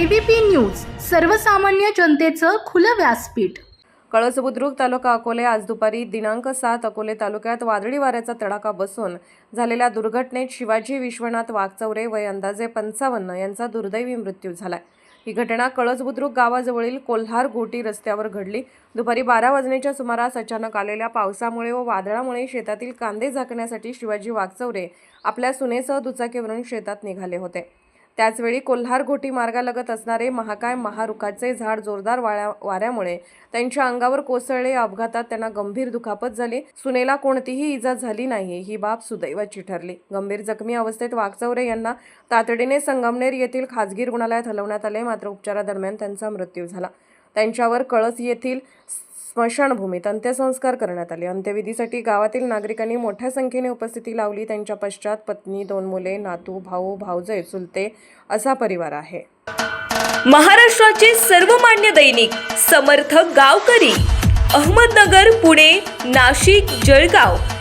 ABP news सर्वसामान्य जनतेचं खुलं व्यासपीठ. कळस बुद्रुक तालुका अकोले आज दुपारी दिनांक सात अकोले तालुक्यात वादळी वाऱ्याचा तडाखा बसून झालेल्या दुर्घटनेत शिवाजी विश्वनाथ वाघचौरे वय अंदाजे पंचावन्न यांचा दुर्दैवी मृत्यू झालाय. ही घटना कळस बुद्रुक गावाजवळील कोल्हार गोटी रस्त्यावर घडली. दुपारी बारा वाजण्याच्या सुमारास अचानक आलेल्या पावसामुळे व वादळामुळे शेतातील कांदे झाकण्यासाठी शिवाजी वाघचौरे आपल्या सुनेसह दुचाकीवरून शेतात निघाले होते. त्याचवेळी कोल्हार घोटी मार्गालगत असणारे महाकाय महारुखाचे झाड जोरदार वाळ्या वाऱ्यामुळे त्यांच्या अंगावर कोसळले अपघातात त्यांना गंभीर दुखापत झाली. सुनेला कोणतीही इजा झाली नाही. ही बाब सुदैवाची ठरली. गंभीर जखमी अवस्थेत वाघचौरे यांना तातडीने संगमनेर येथील खाजगी रुग्णालयात हलवण्यात आले. मात्र उपचारादरम्यान त्यांचा मृत्यू झाला. त्यांच्यावर कळस येथील स्मशानभूमीत अंत्यसंस्कार करण्यात आले. अंत्यविधीसाठी गावातील नागरिकांनी मोठ्या संख्येने उपस्थिती लावली. त्यांच्या पश्चात पत्नी दोन मुले नातू भाऊ भावजय चुलते असा परिवार आहे. महाराष्ट्राचे सर्वमान्य दैनिक समर्थ गावकरी अहमदनगर पुणे नाशिक जळगाव.